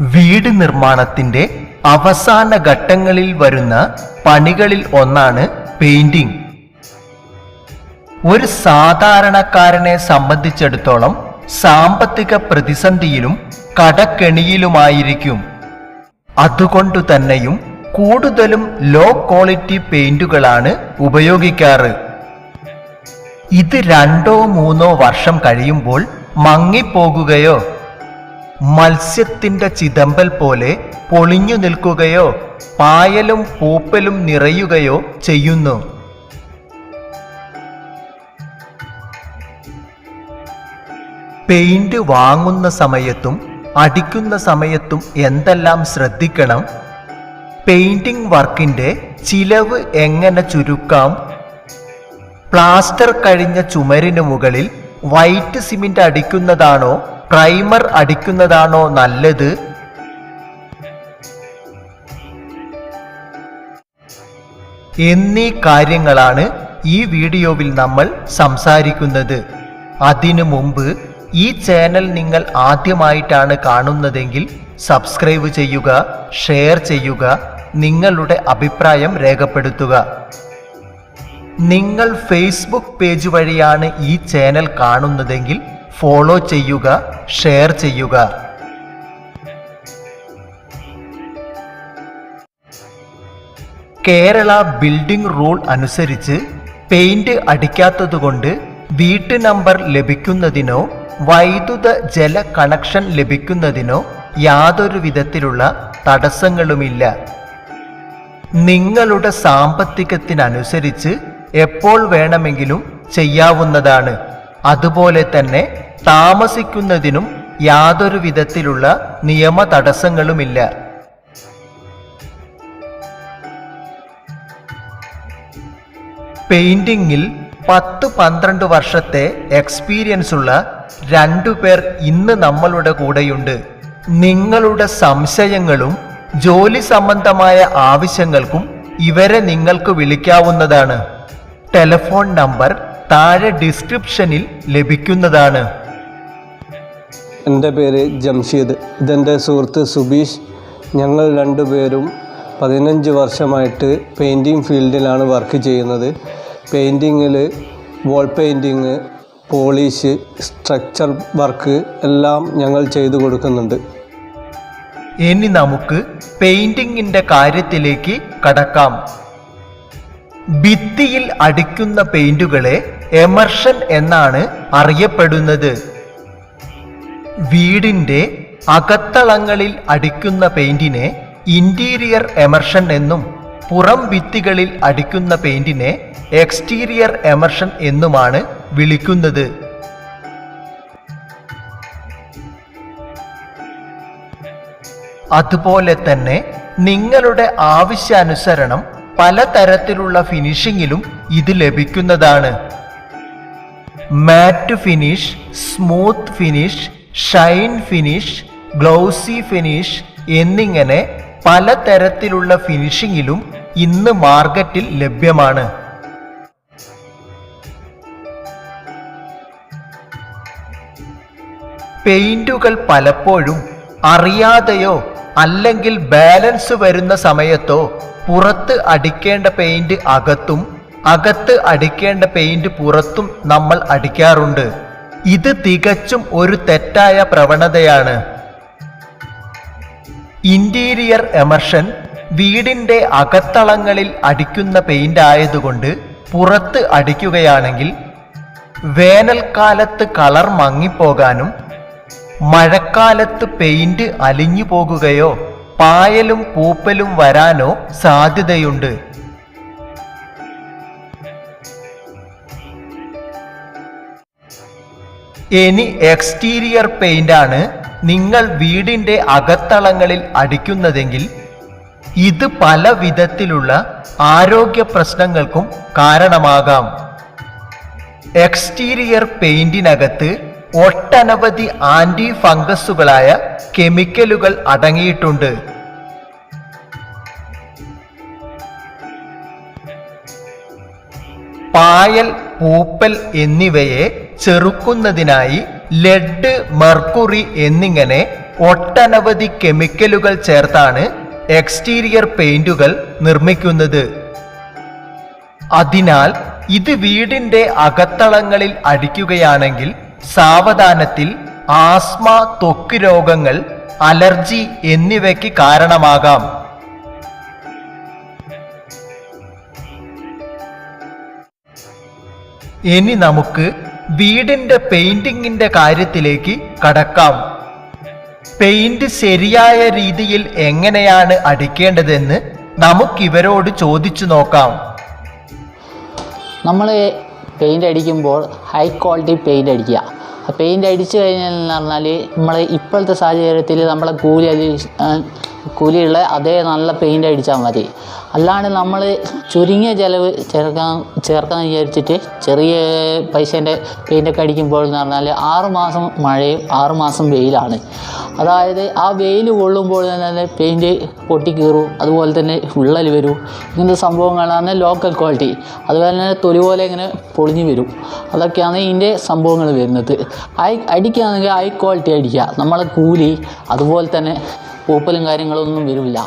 വീട് നിർമ്മാണത്തിന്റെ അവസാന ഘട്ടങ്ങളിൽ വരുന്ന പണികളിൽ ഒന്നാണ് പെയിന്റിംഗ്. ഒരു സാധാരണക്കാരനെ സംബന്ധിച്ചിടത്തോളം സാമ്പത്തിക പ്രതിസന്ധിയിലും കടക്കെണിയിലുമായിരിക്കും. അതുകൊണ്ടു തന്നെയും കൂടുതലും ലോ ക്വാളിറ്റി പെയിന്റുകളാണ് ഉപയോഗിക്കാറ്. ഇത് രണ്ടോ മൂന്നോ വർഷം കഴിയുമ്പോൾ മങ്ങിപ്പോകുകയോ മത്സ്യത്തിന്റെ ചിതമ്പൽ പോലെ പൊളിഞ്ഞു നിൽക്കുകയോ പായലും പൂപ്പലും നിറയുകയോ ചെയ്യുന്നു. പെയിന്റ് വാങ്ങുന്ന സമയത്തും അടിക്കുന്ന സമയത്തും എന്തെല്ലാം ശ്രദ്ധിക്കണം? പെയിന്റിംഗ് വർക്കിന്റെ ചിലവ് എങ്ങനെ ചുരുക്കാം? പ്ലാസ്റ്റർ കഴിഞ്ഞ ചുമരിന് മുകളിൽ വൈറ്റ് സിമെന്റ് അടിക്കുന്നതാണോ പ്രൈമർ അടിക്കുന്നതാണോ നല്ലത്? എന്നീ കാര്യങ്ങളാണ് ഈ വീഡിയോവിൽ നമ്മൾ സംസാരിക്കുന്നത്. അതിനു മുമ്പ് ഈ ചാനൽ നിങ്ങൾ ആദ്യമായിട്ടാണ് കാണുന്നതെങ്കിൽ സബ്സ്ക്രൈബ് ചെയ്യുക ഷെയർ ചെയ്യുക നിങ്ങളുടെ അഭിപ്രായം രേഖപ്പെടുത്തുക. നിങ്ങൾ ഫേസ്ബുക്ക് പേജ് വഴിയാണ് ഈ ചാനൽ കാണുന്നതെങ്കിൽ ഫോളോ ചെയ്യുക ഷെയർ ചെയ്യുക. കേരള ബിൽഡിംഗ് റൂൾ അനുസരിച്ച് പെയിന്റ് അടിക്കാത്തതുകൊണ്ട് വീട്ടു നമ്പർ ലഭിക്കുന്നതിനോ വൈദ്യുത ജല കണക്ഷൻ ലഭിക്കുന്നതിനോ യാതൊരു വിധത്തിലുള്ള തടസ്സങ്ങളുമില്ല. നിങ്ങളുടെ സാമ്പത്തികത്തിനനുസരിച്ച് എപ്പോൾ വേണമെങ്കിലും ചെയ്യാവുന്നതാണ്. അതുപോലെ തന്നെ താമസിക്കുന്നതിനും യാതൊരു വിധത്തിലുള്ള നിയമ തടസ്സങ്ങളുമില്ല പെയിന്റിംഗിൽ പത്ത് പന്ത്രണ്ട് വർഷത്തെ എക്സ്പീരിയൻസ് ഉള്ള രണ്ടു പേർ ഇന്ന് നമ്മളുടെ കൂടെയുണ്ട്. നിങ്ങളുടെ സംശയങ്ങളും ജോലി സംബന്ധമായ ആവശ്യങ്ങൾക്കും ഇവരെ നിങ്ങൾക്ക് വിളിക്കാവുന്നതാണ്. ടെലിഫോൺ നമ്പർ താഴെ ഡിസ്ക്രിപ്ഷനിൽ ലഭിക്കുന്നതാണ്. എന്റെ പേര് ജംഷീദ്. ഇതെന്റെ സുഹൃത്ത് സുബീഷ്. ഞങ്ങൾ രണ്ടുപേരും പതിനഞ്ച് വർഷമായിട്ട് പെയിന്റിങ് ഫീൽഡിലാണ് വർക്ക് ചെയ്യുന്നത്. പെയിന്റിങ്ങിൽ wall painting polish structure work എല്ലാം ഞങ്ങൾ ചെയ്തു കൊടുക്കുന്നുണ്ട്. ഇനി നമുക്ക് പെയിന്റിങ്ങിന്റെ കാര്യത്തിലേക്ക് കടക്കാം. ഭിത്തിയിൽ അടിക്കുന്ന പെയിന്റുകളെ എമർഷൻ എന്നാണ് അറിയപ്പെടുന്നത്. വീടിന്റെ അകത്തളങ്ങളിൽ അടിക്കുന്ന പെയിന്റിനെ ഇന്റീരിയർ എമർഷൻ എന്നും പുറം ഭിത്തികളിൽ അടിക്കുന്ന പെയിന്റിനെ എക്സ്റ്റീരിയർ എമർഷൻ എന്നുമാണ് വിളിക്കുന്നത്. അതുപോലെ തന്നെ നിങ്ങളുടെ ആവശ്യാനുസരണം പലതരത്തിലുള്ള ഫിനിഷിങ്ങിലും ഇത് ലഭിക്കുന്നതാണ്. Matte finish smooth finish shine finish glossy finish എന്നിങ്ങനെ പലതരത്തിലുള്ള ഫിനിഷിങ്ങിലും ഇന്ന് മാർക്കറ്റിൽ ലഭ്യമാണ്. പെയിന്റുകൾ പലപ്പോഴും അറിയാതെയോ അല്ലെങ്കിൽ ബാലൻസ് വരുന്ന സമയത്തോ പുറത്ത് അടിക്കേണ്ട പെയിന്റ് അകത്തും അകത്ത് അടിക്കേണ്ട പെയിന്റ് പുറത്തും നമ്മൾ അടിക്കാറുണ്ട്. ഇത് തികച്ചും ഒരു തെറ്റായ പ്രവണതയാണ്. ഇന്റീരിയർ എമർഷൻ വീടിന്റെ അകത്തളങ്ങളിൽ അടിക്കുന്ന പെയിന്റ് ആയതുകൊണ്ട് പുറത്ത് അടിക്കുകയാണെങ്കിൽ വേനൽക്കാലത്ത് കളർ മങ്ങിപ്പോകാനും മഴക്കാലത്ത് പെയിന്റ് അലിഞ്ഞു പോകുകയോ പായലും പൂപ്പലും വരാനോ സാധ്യതയുണ്ട്. ഇനി എക്സ്റ്റീരിയർ പെയിന്റ് ആണ് നിങ്ങൾ വീടിന്റെ അകത്തളങ്ങളിൽ അടിക്കുന്നതെങ്കിൽ ഇത് പല വിധത്തിലുള്ള ആരോഗ്യ പ്രശ്നങ്ങൾക്കും കാരണമാകാം. എക്സ്റ്റീരിയർ പെയിന്റിനകത്ത് ഒട്ടനവധി ആന്റി ഫംഗസുകളായ കെമിക്കലുകൾ അടങ്ങിയിട്ടുണ്ട്. പായൽ പൂപ്പൽ എന്നിവയെ ചെറുക്കുന്നതിനായി ലെഡ് മെർക്കുറി എന്നിങ്ങനെ ഒട്ടനവധി കെമിക്കലുകൾ ചേർത്താണ് എക്സ്റ്റീരിയർ പെയിന്റുകൾ നിർമ്മിക്കുന്നത്. അതിനാൽ ഇത് വീടിന്റെ അകത്തളങ്ങളിൽ അടിക്കുകയാണെങ്കിൽ സാവധാനത്തിൽ ആസ്മ ത്വക്ക് രോഗങ്ങൾ അലർജി എന്നിവയ്ക്ക് കാരണമാകാം. ഇനി നമുക്ക് വീടിന്റെ പെയിന്റിങ്ങിന്റെ കാര്യത്തിലേക്ക് കടക്കാം. പെയിന്റ് ശരിയായ രീതിയിൽ എങ്ങനെയാണ് അടിക്കേണ്ടതെന്ന് നമുക്കിവരോട് ചോദിച്ചു നോക്കാം. നമ്മൾ പെയിന്റ് അടിക്കുമ്പോൾ ഹൈ ക്വാളിറ്റി പെയിന്റ് അടിക്കുക. പെയിന്റ് അടിച്ചു കഴിഞ്ഞാൽ പറഞ്ഞാൽ നമ്മൾ ഇപ്പോഴത്തെ സാഹചര്യത്തിൽ നമ്മളെ കൂലി കൂലിയുള്ള അതേ നല്ല പെയിന്റ് അടിച്ചാൽ മതി. അല്ലാണ്ട് നമ്മൾ ചുരുങ്ങിയ ചിലവ് ചേർക്കാൻ ചേർക്കാൻ വിചാരിച്ചിട്ട് ചെറിയ പൈസേന്റെ പെയിന്റൊക്കെ അടിക്കുമ്പോൾ എന്ന് പറഞ്ഞാൽ ആറുമാസം മഴയും ആറുമാസം വെയിലാണ്. അതായത് ആ വെയിൽ കൊള്ളുമ്പോൾ തന്നെ പെയിന്റ് പൊട്ടിക്കീറും അതുപോലെ തന്നെ വിള്ളൽ വരും. ഇങ്ങനത്തെ സംഭവങ്ങളാണ് ലോക്കൽ ക്വാളിറ്റി അതുപോലെ തന്നെ തൊലി പോലെ ഇങ്ങനെ പൊളിഞ്ഞു വരും. അതൊക്കെയാണ് ഇതിന്റെ സംഭവങ്ങൾ വരുന്നത്. ഹൈ അടിക്കുകയാണെങ്കിൽ ഹൈ ക്വാളിറ്റി അടിക്കുക. നമ്മളെ കൂലി അതുപോലെ തന്നെ പൂപ്പലും കാര്യങ്ങളൊന്നും വരില്ല.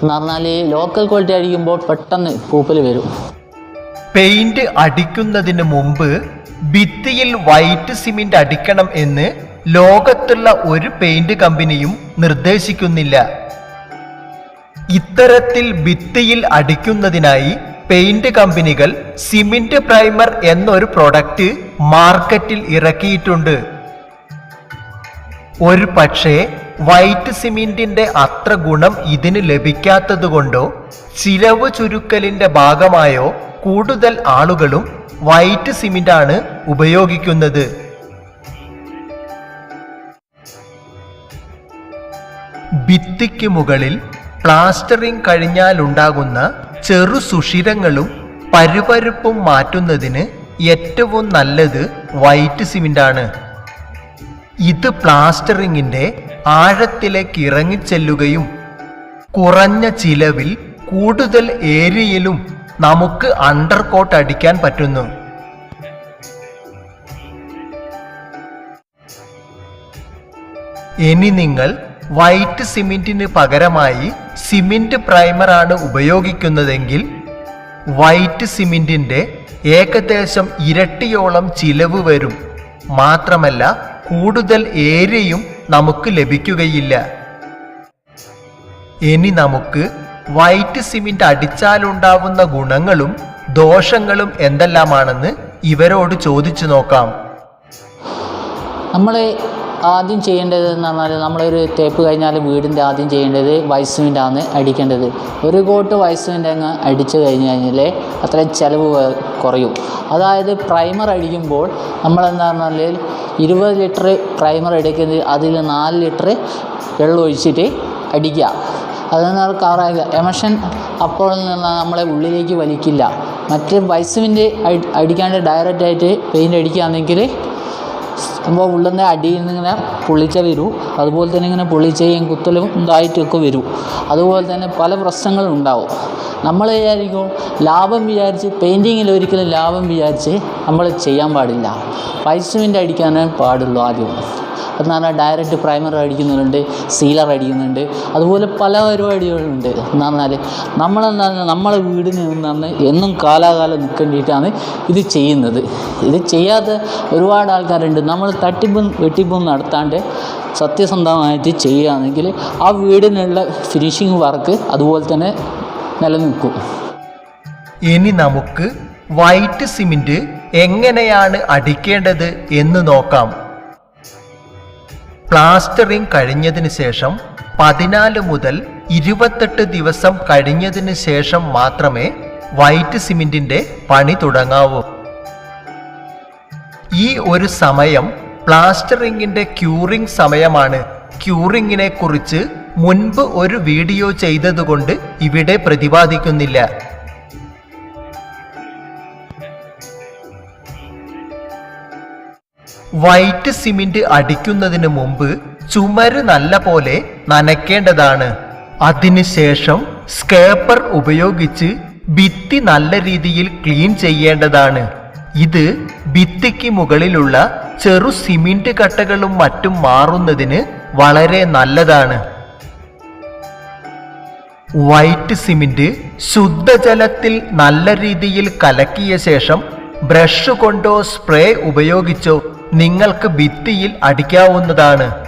എന്ന് പറഞ്ഞാൽ ലോക്കൽ ക്വാളിറ്റി അടിക്കുമ്പോൾ പെട്ടെന്ന് പൂപ്പൽ വരും. പെയിന്റ് അടിക്കുന്നതിന് മുമ്പ് ഭിത്തിയിൽ വൈറ്റ് സിമെന്റ് അടിക്കണം എന്ന് ലോകത്തുള്ള ഒരു പെയിന്റ് കമ്പനിയും നിർദ്ദേശിക്കുന്നില്ല. ഇത്തരത്തിൽ ഭിത്തിയിൽ അടിക്കുന്നതിനായി പെയിന്റ് കമ്പനികൾ സിമെന്റ് പ്രൈമർ എന്നൊരു പ്രൊഡക്റ്റ് മാർക്കറ്റിൽ ഇറക്കിയിട്ടുണ്ട്. ഒരു പക്ഷേ വൈറ്റ് സിമെന്റിന്റെ അത്ര ഗുണം ഇതിന് ലഭിക്കാത്തതുകൊണ്ടോ ചിലവ് ചുരുക്കലിന്റെ ഭാഗമായോ കൂടുതൽ ആളുകളും വൈറ്റ് സിമെന്റാണ് ഉപയോഗിക്കുന്നത്. ഭിത്തിക്ക് മുകളിൽ പ്ലാസ്റ്ററിംഗ് കഴിഞ്ഞാലുണ്ടാകുന്ന ചെറു സുഷിരങ്ങളും പരുപരുപ്പും മാറ്റുന്നതിന് ഏറ്റവും നല്ലത് വൈറ്റ് സിമെന്റാണ്. ഇത് പ്ലാസ്റ്ററിങ്ങിന്റെ ആഴത്തിലേക്ക് ഇറങ്ങിച്ചെല്ലുകയും കുറഞ്ഞ ചിലവിൽ കൂടുതൽ ഏരിയയിലും നമുക്ക് അണ്ടർ കോട്ട് അടിക്കാൻ പറ്റുന്നു. ഇനി നിങ്ങൾ വൈറ്റ് സിമെന്റിന് പകരമായി സിമെന്റ് പ്രൈമറാണ് ഉപയോഗിക്കുന്നതെങ്കിൽ വൈറ്റ് സിമെന്റിന്റെ ഏകദേശം ഇരട്ടിയോളം ചിലവ് വരും. മാത്രമല്ല കൂടുതൽ ഏരിയയും നമുക്ക് ലഭിക്കുകയില്ല. ഇനി നമുക്ക് വൈറ്റ് സിമെന്റ് അടിച്ചാലുണ്ടാവുന്ന ഗുണങ്ങളും ദോഷങ്ങളും എന്തെല്ലാമാണെന്ന് ഇവരോട് ചോദിച്ചു നോക്കാം. നമ്മൾ ആദ്യം ചെയ്യേണ്ടത് എന്ന് പറഞ്ഞാൽ നമ്മളൊരു തേപ്പ് കഴിഞ്ഞാൽ വീടിന്റെ ആദ്യം ചെയ്യേണ്ടത് വൈറ്റ് ആണ് അടിക്കേണ്ടത്. ഒരു കോട്ട് വൈസുവിന്റെ അങ്ങ് അടിച്ചു കഴിഞ്ഞ് കഴിഞ്ഞാൽ അത്രയും ചിലവ് കുറയും. അതായത് പ്രൈമർ അടിക്കുമ്പോൾ നമ്മളെന്താ പറഞ്ഞാൽ ഇരുപത് ലിറ്റർ പ്രൈമർ എടുക്കുന്നത് അതിൽ നാല് ലിറ്റർ വെള്ളം ഒഴിച്ചിട്ട് അടിക്കുക. അതെന്ന് പറഞ്ഞാൽ കവറാക്കുക എമഷൻ അപ്പോൾ നിന്ന് നമ്മളെ ഉള്ളിലേക്ക് വലിക്കില്ല. മറ്റേ വൈസുവിന്റെ അടിക്കാണ്ട് ഡയറക്റ്റായിട്ട് പെയിന്റ് അടിക്കുകയാണെങ്കിൽ സംഭവം ഉള്ളുന്ന അടിയിൽ നിന്നിങ്ങനെ പൊള്ളിച്ച വരൂ. അതുപോലെ തന്നെ ഇങ്ങനെ പൊള്ളിച്ചയും കുത്തലും ഇതായിട്ടൊക്കെ വരൂ. അതുപോലെ തന്നെ പല പ്രശ്നങ്ങളും ഉണ്ടാവും. നമ്മൾ വിചാരിക്കും ലാഭം വിചാരിച്ച് പെയിന്റിങ്ങിൽ ഒരിക്കലും ലാഭം വിചാരിച്ച് നമ്മൾ ചെയ്യാൻ പാടില്ല. പൈസമിന്റെ അടിക്കാനേ പാടുള്ളൂ ആദ്യം. എന്ന് പറഞ്ഞാൽ ഡയറക്റ്റ് പ്രൈമർ അടിക്കുന്നുണ്ട് സീലർ അടിക്കുന്നുണ്ട് അതുപോലെ പല പരിപാടികളുണ്ട്. എന്ന് പറഞ്ഞാൽ നമ്മളെന്താ നമ്മളെ വീടിന് നിന്നാണ് എന്നും കാലാകാലം നിൽക്കേണ്ടിയിട്ടാണ് ഇത് ചെയ്യുന്നത്. ഇത് ചെയ്യാത്ത ഒരുപാട് ആൾക്കാരുണ്ട്. നമ്മൾ തട്ടിപ്പും വെട്ടിപ്പും നടത്താണ്ട് സത്യസന്ധമായിട്ട് ചെയ്യുകയാണെങ്കിൽ ആ വീടിനുള്ള ഫിനിഷിംഗ് വർക്ക് അതുപോലെ തന്നെ നിലനിൽക്കും. ഇനി നമുക്ക് വൈറ്റ് സിമെന്റ് എങ്ങനെയാണ് അടിക്കേണ്ടത് എന്ന് നോക്കാം. പ്ലാസ്റ്ററിംഗ് കഴിഞ്ഞതിന് ശേഷം പതിനാല് മുതൽ ഇരുപത്തെട്ട് ദിവസം കഴിഞ്ഞതിന് ശേഷം മാത്രമേ വൈറ്റ് സിമെന്റിന്റെ പണി തുടങ്ങാവൂ. ഈ ഒരു സമയം പ്ലാസ്റ്ററിങ്ങിന്റെ ക്യൂറിംഗ് സമയമാണ്. ക്യൂറിങ്ങിനെ കുറിച്ച് മുൻപ് ഒരു വീഡിയോ ചെയ്തതുകൊണ്ട് ഇവിടെ പ്രതിപാദിക്കുന്നില്ല. വൈറ്റ് സിമെന്റ് അടിക്കുന്നതിന് മുമ്പ് ചുമര് നല്ല പോലെ നനയ്ക്കേണ്ടതാണ് അതിനുശേഷം സ്കേപ്പർ ഉപയോഗിച്ച് ഭിത്തി നല്ല രീതിയിൽ ക്ലീൻ ചെയ്യേണ്ടതാണ്. ഇത് ഭിത്തിക്ക് മുകളിലുള്ള ചെറു സിമെന്റ് കട്ടകളും മറ്റും മാറുന്നതിന് വളരെ നല്ലതാണ്. വൈറ്റ് സിമെന്റ് ശുദ്ധജലത്തിൽ നല്ല രീതിയിൽ കലക്കിയ ശേഷം ബ്രഷ് കൊണ്ടോ സ്പ്രേ ഉപയോഗിച്ചോ നിങ്ങൾക്ക് ഭിത്തിയിൽ അടിക്കാവുന്നതാണ്.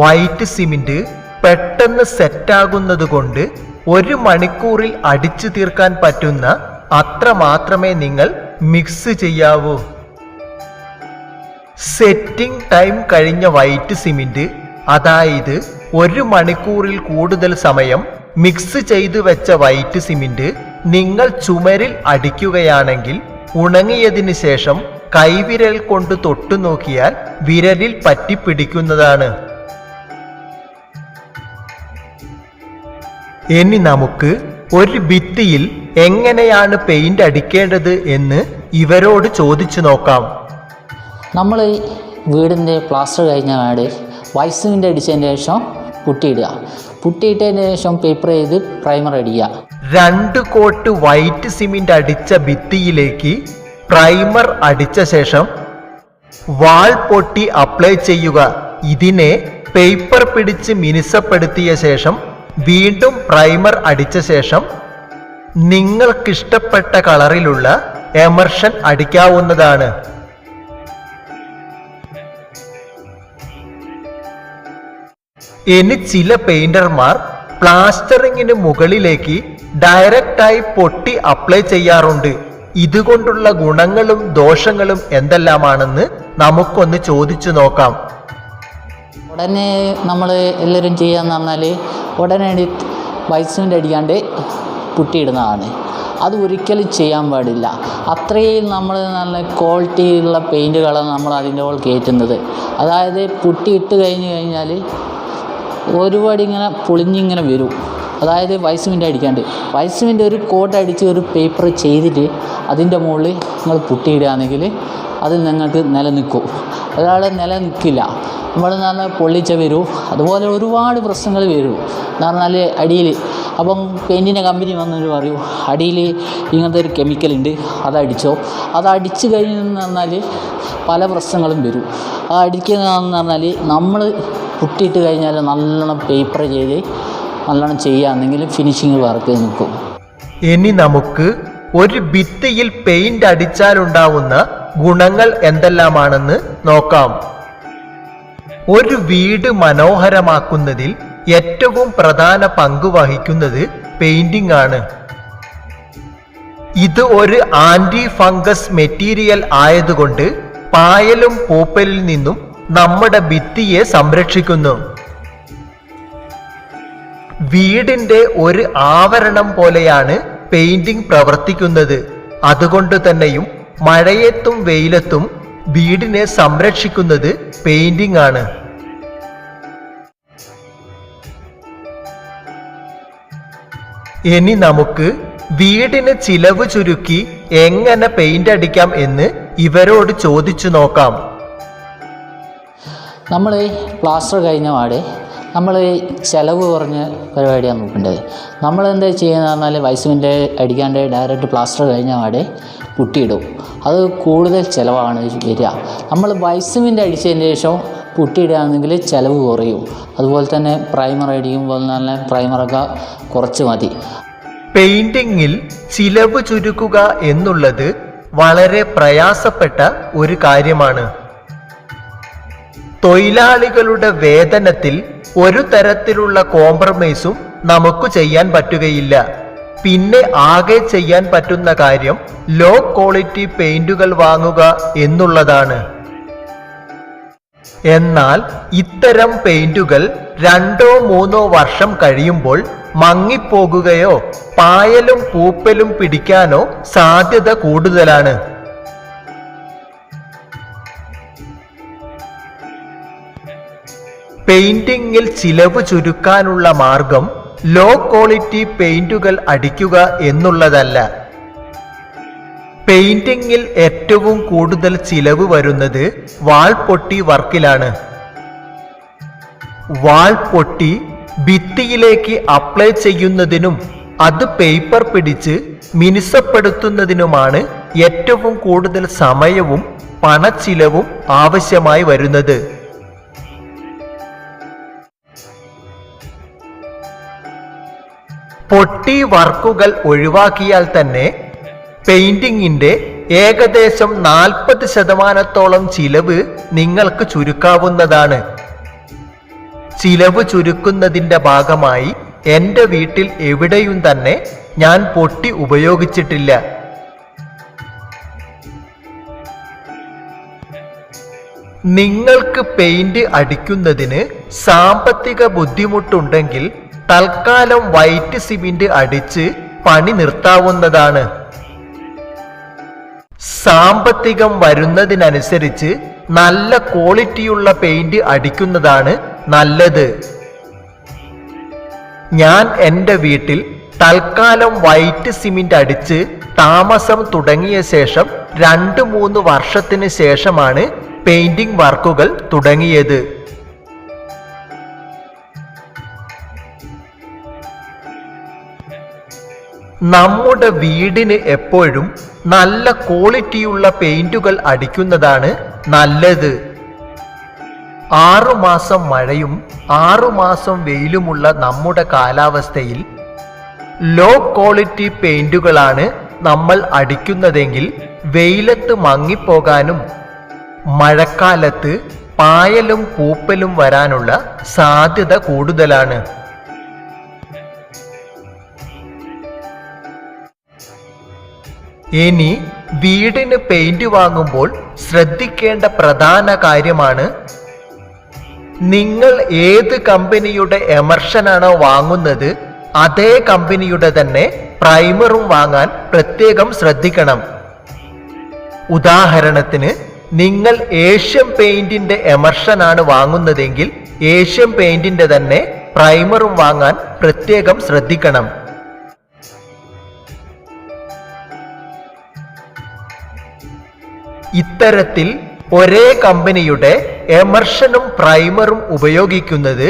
വൈറ്റ് സിമെന്റ് പെട്ടെന്ന് സെറ്റാകുന്നത് കൊണ്ട് ഒരു മണിക്കൂറിൽ അടിച്ചു തീർക്കാൻ പറ്റുന്ന അത്ര മാത്രമേ നിങ്ങൾ മിക്സ് ചെയ്യാവൂ. സെറ്റിംഗ് ടൈം കഴിഞ്ഞ വൈറ്റ് സിമെന്റ് അതായത് ഒരു മണിക്കൂറിൽ കൂടുതൽ സമയം മിക്സ് ചെയ്തു വെച്ച വൈറ്റ് സിമെന്റ് നിങ്ങൾ ചുമരിൽ അടിക്കുകയാണെങ്കിൽ ഉണങ്ങിയതിന് ശേഷം കൈവിരൽ കൊണ്ട് തൊട്ടു നോക്കിയാൽ വിരലിൽ പറ്റിപ്പിടിക്കുന്നതാണ്. ഇനി നമുക്ക് ഒരു ഭിത്തിയിൽ എങ്ങനെയാണ് പെയിന്റ് അടിക്കേണ്ടത് എന്ന് ഇവരോട് ചോദിച്ചു നോക്കാം. നമ്മൾ വീടിന്റെ പ്ലാസ്റ്റർ കഴിഞ്ഞ പാട് വൈസിന്റെ അടിച്ചതിന് ശേഷം പുട്ടിയിടുക. പുട്ടിയിട്ടതിന് ശേഷം പേപ്പർ ചെയ്ത് പ്രൈമർ അടിക്കുക. രണ്ട് കോട്ട് വൈറ്റ് സിമെന്റ് അടിച്ച ഭിത്തിയിലേക്ക് പ്രൈമർ അടിച്ച ശേഷം വാൾ പൊട്ടി അപ്ലൈ ചെയ്യുക. ഇതിനെ പേപ്പർ പിടിച്ച് മിനുസപ്പെടുത്തിയ ശേഷം വീണ്ടും പ്രൈമർ അടിച്ച ശേഷം നിങ്ങൾക്കിഷ്ടപ്പെട്ട കളറിലുള്ള എമർഷൻ അടിക്കാവുന്നതാണ്. ഇനി ചില പെയിന്റർമാർ പ്ലാസ്റ്ററിങ്ങിന് മുകളിലേക്ക് ഡയറക്റ്റായി പൊട്ടി അപ്ലൈ ചെയ്യാറുണ്ട്. ഇതുകൊണ്ടുള്ള ഗുണങ്ങളും ദോഷങ്ങളും എന്തെല്ലാമാണെന്ന് നമുക്കൊന്ന് ചോദിച്ചു നോക്കാം. ഉടനെ നമ്മൾ എല്ലാവരും ചെയ്യാന്ന് പറഞ്ഞാൽ ഉടനെ വൈസിന്റെ അടിക്കാണ്ട് പുട്ടിയിടുന്നതാണ്. അത് ഒരിക്കലും ചെയ്യാൻ പാടില്ല. അത്രയും നമ്മൾ നല്ല ക്വാളിറ്റിയുള്ള പെയിന്റുകളാണ് നമ്മൾ അതിന്റെ മുകളിൽ കയറ്റുന്നത്. അതായത് പുട്ടി ഇട്ട് കഴിഞ്ഞ് കഴിഞ്ഞാൽ ഒരുപാട് ഇങ്ങനെ പൊളിഞ്ഞിങ്ങനെ വരും. അതായത് വൈസ്മിന്റെ അടിക്കാണ്ട്. വൈസ്മിന്റെ ഒരു കോട്ട് അടിച്ച് ഒരു പേപ്പർ ചെയ്തിട്ട് അതിന്റെ മുകളിൽ നിങ്ങൾ പുട്ടിയിടുകയാണെങ്കിൽ അത് നിങ്ങൾക്ക് നിലനിൽക്കും. ഒരാൾ നിലനിൽക്കില്ല. നമ്മൾ പറഞ്ഞാൽ പൊള്ളിച്ച വരും. അതുപോലെ ഒരുപാട് പ്രശ്നങ്ങൾ വരും. എന്ന് പറഞ്ഞാൽ അടിയിൽ അപ്പം പെയിന്റിന്റെ കമ്പനി വന്നവർ പറയൂ അടിയിൽ ഇങ്ങനത്തെ ഒരു കെമിക്കലുണ്ട് അത് അടിച്ച് കഴിഞ്ഞെന്ന് പറഞ്ഞാൽ പല പ്രശ്നങ്ങളും വരും. അത് അടിക്കുന്നതെന്ന് പറഞ്ഞാൽ നമ്മൾ പുട്ടിയിട്ട് കഴിഞ്ഞാൽ നല്ലോണം പേപ്പർ ചെയ്ത് നല്ലോണം ചെയ്യുകയാണെങ്കിൽ ഫിനിഷിങ് വർക്ക് നിൽക്കും. ഇനി നമുക്ക് ഒരു ഭിത്തിയിൽ പെയിന്റ് അടിച്ചാലുണ്ടാവുന്ന ഗുണങ്ങൾ എന്തെല്ലാമാണെന്ന് നോക്കാം. ഒരു വീട് മനോഹരമാക്കുന്നതിൽ ഏറ്റവും പ്രധാന പങ്ക് വഹിക്കുന്നത് പെയിന്റിംഗ് ആണ്. ഇത് ഒരു ആന്റി ഫംഗസ് മെറ്റീരിയൽ ആയതുകൊണ്ട് പായലും പൂപ്പലിൽ നിന്നും നമ്മുടെ ഭിത്തിയെ സംരക്ഷിക്കുന്നു. വീടിന്റെ ഒരു ആവരണം പോലെയാണ് പെയിന്റിംഗ് പ്രവർത്തിക്കുന്നത്. അതുകൊണ്ട് തന്നെയും മഴയത്തും വെയിലത്തും വീടിനെ സംരക്ഷിക്കുന്നത് പെയിന്റിംഗ് ആണ്. ഇനി നമുക്ക് വീടിന് ചിലവ് ചുരുക്കി എങ്ങനെ പെയിന്റ് അടിക്കാം എന്ന് ഇവരോട് ചോദിച്ചു നോക്കാം. നമ്മൾ പ്ലാസ്റ്റർ കഴിഞ്ഞ പാടെ നമ്മൾ ചിലവ് കുറഞ്ഞ പരിപാടിയാണ് നോക്കേണ്ടത്. നമ്മൾ എന്താ ചെയ്യുന്നത് പറഞ്ഞാൽ വൈസുവിന്റെ അടിക്കാണ്ട് ഡയറക്റ്റ് പ്ലാസ്റ്റർ കഴിഞ്ഞ പാടെ പുട്ടിയിടും. അത് കൂടുതൽ ചിലവാണ് വരിക. നമ്മൾ വൈസുവിന്റെ അടിച്ചതിന് ശേഷം പുട്ടിയിടുകയാണെങ്കിൽ ചിലവ് കുറയും. അതുപോലെ തന്നെ പ്രൈമർ അടിക്കുമ്പോൾ തന്നെ പ്രൈമറൊക്കെ കുറച്ച് മതി. പെയിന്റിങ്ങിൽ ചിലവ് ചുരുക്കുക എന്നുള്ളത് വളരെ പ്രയാസപ്പെട്ട ഒരു കാര്യമാണ്. തൊഴിലാളികളുടെ വേതനത്തിൽ ഒരു തരത്തിലുള്ള കോംപ്രമൈസും നമുക്ക് ചെയ്യാൻ പറ്റുകയില്ല. പിന്നെ ആകെ ചെയ്യാൻ പറ്റുന്ന കാര്യം ലോ ക്വാളിറ്റി പെയിന്റുകൾ വാങ്ങുക എന്നുള്ളതാണ്. എന്നാൽ ഇത്തരം പെയിന്റുകൾ രണ്ടോ മൂന്നോ വർഷം കഴിയുമ്പോൾ മങ്ങിപ്പോകുകയോ പായലും പൂപ്പലും പിടിക്കാനോ സാധ്യത കൂടുതലാണ്. പെയിന്റിങ്ങിൽ ചിലവ് ചുരുക്കാനുള്ള മാർഗം ലോ ക്വാളിറ്റി പെയിന്റുകൾ അടിക്കുക എന്നുള്ളതല്ല. പെയിന്റിംഗിൽ ഏറ്റവും കൂടുതൽ ചിലവ് വരുന്നത് വാൾ പൊട്ടി വർക്കിലാണ്. വാൾ പൊട്ടി ഭിത്തിയിലേക്ക് അപ്ലൈ ചെയ്യുന്നതിനും അത് പേപ്പർ പിടിച്ച് മിനുസപ്പെടുത്തുന്നതിനുമാണ് ഏറ്റവും കൂടുതൽ സമയവും പണച്ചിലവും ആവശ്യമായി വരുന്നത്. പൊട്ടി വർക്കുകൾ ഒഴിവാക്കിയാൽ തന്നെ പെയിന്റിങ്ങിന്റെ ഏകദേശം നാൽപ്പത് ശതമാനത്തോളം ചിലവ് നിങ്ങൾക്ക് ചുരുക്കാവുന്നതാണ്. ചിലവ് ചുരുക്കുന്നതിന്റെ ഭാഗമായി എന്റെ വീട്ടിൽ എവിടെയും തന്നെ ഞാൻ പൊട്ടി ഉപയോഗിച്ചിട്ടില്ല. നിങ്ങൾക്ക് പെയിന്റ് അടിക്കുന്നതിന് സാമ്പത്തിക ബുദ്ധിമുട്ടുണ്ടെങ്കിൽ തൽക്കാലം വൈറ്റ് സിമെന്റ് അടിച്ച് പണി നിർത്താവുന്നതാണ്. സാമ്പത്തികം വരുന്നതിനനുസരിച്ച് നല്ല ക്വാളിറ്റിയുള്ള പെയിന്റ് അടിക്കുന്നതാണ് നല്ലത്. ഞാൻ എന്റെ വീട്ടിൽ തൽക്കാലം വൈറ്റ് സിമെന്റ് അടിച്ച് താമസം തുടങ്ങിയ ശേഷം രണ്ട് മൂന്ന് വർഷത്തിന് ശേഷമാണ് പെയിന്റിംഗ് വർക്കുകൾ തുടങ്ങിയത്. നമ്മുടെ വീടിന് എപ്പോഴും നല്ല ക്വാളിറ്റിയുള്ള പെയിന്റുകൾ അടിക്കുന്നതാണ് നല്ലത്. ആറുമാസം മഴയും ആറുമാസം വെയിലുമുള്ള നമ്മുടെ കാലാവസ്ഥയിൽ ലോ ക്വാളിറ്റി പെയിന്റുകളാണ് നമ്മൾ അടിക്കുന്നതെങ്കിൽ വെയിലത്ത് മങ്ങിപ്പോകാനും മഴക്കാലത്ത് പായലും പൂപ്പലും വരാനുള്ള സാധ്യത കൂടുതലാണ്. ഇനി വീടിന് പെയിന്റ് വാങ്ങുമ്പോൾ ശ്രദ്ധിക്കേണ്ട പ്രധാന കാര്യമാണ് നിങ്ങൾ ഏത് കമ്പനിയുടെ എമർഷനാണോ വാങ്ങുന്നത് അതേ കമ്പനിയുടെ തന്നെ പ്രൈമറും വാങ്ങാൻ പ്രത്യേകം ശ്രദ്ധിക്കണം. ഉദാഹരണത്തിന് നിങ്ങൾ ഏഷ്യൻ പെയിന്റിന്റെ എമർഷനാണ് വാങ്ങുന്നതെങ്കിൽ ഏഷ്യൻ പെയിന്റിന്റെ തന്നെ പ്രൈമറും വാങ്ങാൻ പ്രത്യേകം ശ്രദ്ധിക്കണം. ഇത്തരത്തിൽ ഒരേ കമ്പനിയുടെ എമർഷനും പ്രൈമറും ഉപയോഗിക്കുന്നത്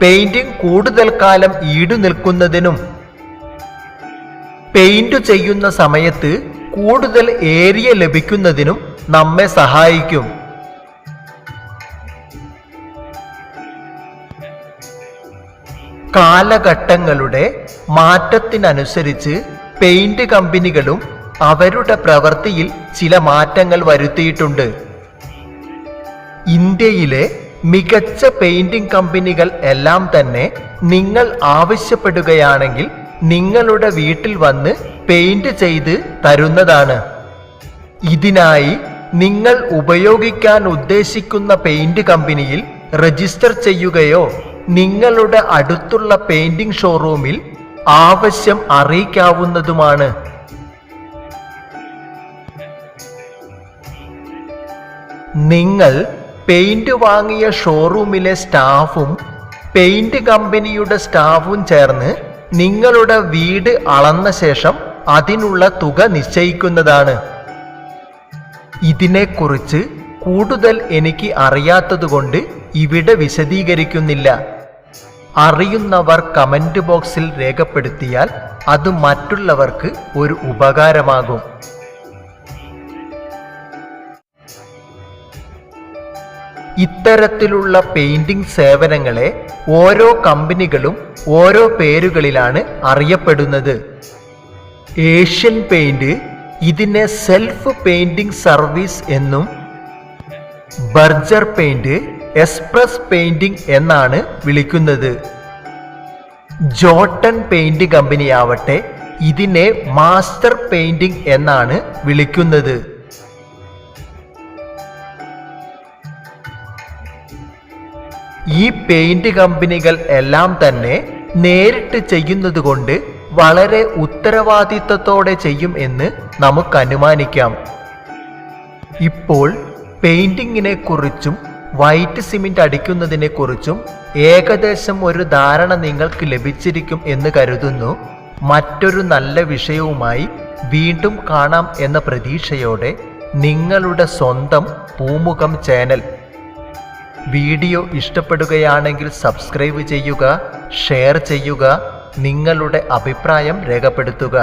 പെയിന്റിംഗ് കൂടുതൽ കാലം ഈടു നിൽക്കുന്നതിനും പെയിന്റ് ചെയ്യുന്ന സമയത്ത് കൂടുതൽ ഏരിയ ലഭിക്കുന്നതിനും നമ്മെ സഹായിക്കും. കാലഘട്ടങ്ങളുടെ മാറ്റത്തിനനുസരിച്ച് പെയിന്റ് കമ്പനികളും അവരുടെ പ്രവൃത്തിയിൽ ചില മാറ്റങ്ങൾ വരുത്തിയിട്ടുണ്ട്. ഇന്ത്യയിലെ മികച്ച പെയിന്റിംഗ് കമ്പനികൾ എല്ലാം തന്നെ നിങ്ങൾ ആവശ്യപ്പെടുകയാണെങ്കിൽ നിങ്ങളുടെ വീട്ടിൽ വന്ന് പെയിന്റ് ചെയ്ത് തരുന്നതാണ്. ഇതിനായി നിങ്ങൾ ഉപയോഗിക്കാൻ ഉദ്ദേശിക്കുന്ന പെയിന്റ് കമ്പനിയിൽ രജിസ്റ്റർ ചെയ്യുകയോ നിങ്ങളുടെ അടുത്തുള്ള പെയിന്റിംഗ് ഷോറൂമിൽ ആവശ്യം അറിയിക്കാവുന്നതുമാണ്. നിങ്ങൾ പെയിന്റ് വാങ്ങിയ ഷോറൂമിലെ സ്റ്റാഫും പെയിന്റ് കമ്പനിയുടെ സ്റ്റാഫും ചേർന്ന് നിങ്ങളുടെ വീട് അളന്ന ശേഷം അതിനുള്ള തുക നിശ്ചയിക്കുന്നതാണ്. ഇതിനെക്കുറിച്ച് കൂടുതൽ എനിക്ക് അറിയാത്തതുകൊണ്ട് ഇവിടെ വിശദീകരിക്കുന്നില്ല. അറിയുന്നവർ കമന്റ് ബോക്സിൽ രേഖപ്പെടുത്തിയാൽ അത് മറ്റുള്ളവർക്ക് ഒരു ഉപകാരമാകും. ഇത്തരത്തിലുള്ള പെയിന്റിംഗ് സേവനങ്ങളെ ഓരോ കമ്പനികളും ഓരോ പേരുകളിലാണ് അറിയപ്പെടുന്നത്. ഏഷ്യൻ പെയിന്റ് ഇതിനെ സെൽഫ് പെയിന്റിംഗ് സർവീസ് എന്നും ബർജർ പെയിന്റ് എക്സ്പ്രസ് പെയിന്റിംഗ് എന്നാണ് വിളിക്കുന്നത്. ജോട്ടൺ പെയിന്റ് കമ്പനിയാവട്ടെ ഇതിനെ മാസ്റ്റർ പെയിന്റിംഗ് എന്നാണ് വിളിക്കുന്നത്. ഈ പെയിന്റ് കമ്പനികൾ എല്ലാം തന്നെ നേരിട്ട് ചെയ്യുന്നത് കൊണ്ട് വളരെ ഉത്തരവാദിത്തത്തോടെ ചെയ്യും എന്ന് നമുക്ക് അനുമാനിക്കാം. ഇപ്പോൾ പെയിന്റിങ്ങിനെ കുറിച്ചും വൈറ്റ് സിമെന്റ് അടിക്കുന്നതിനെ കുറിച്ചും ഏകദേശം ഒരു ധാരണ നിങ്ങൾക്ക് ലഭിച്ചിരിക്കും എന്ന് കരുതുന്നു. മറ്റൊരു നല്ല വിഷയവുമായി വീണ്ടും കാണാം എന്ന പ്രതീക്ഷയോടെ നിങ്ങളുടെ സ്വന്തം പൂമുഖം ചാനൽ വീഡിയോ ഇഷ്ടപ്പെടുകയാണെങ്കിൽ സബ്സ്ക്രൈബ് ചെയ്യുക ഷെയർ ചെയ്യുക നിങ്ങളുടെ അഭിപ്രായം രേഖപ്പെടുത്തുക.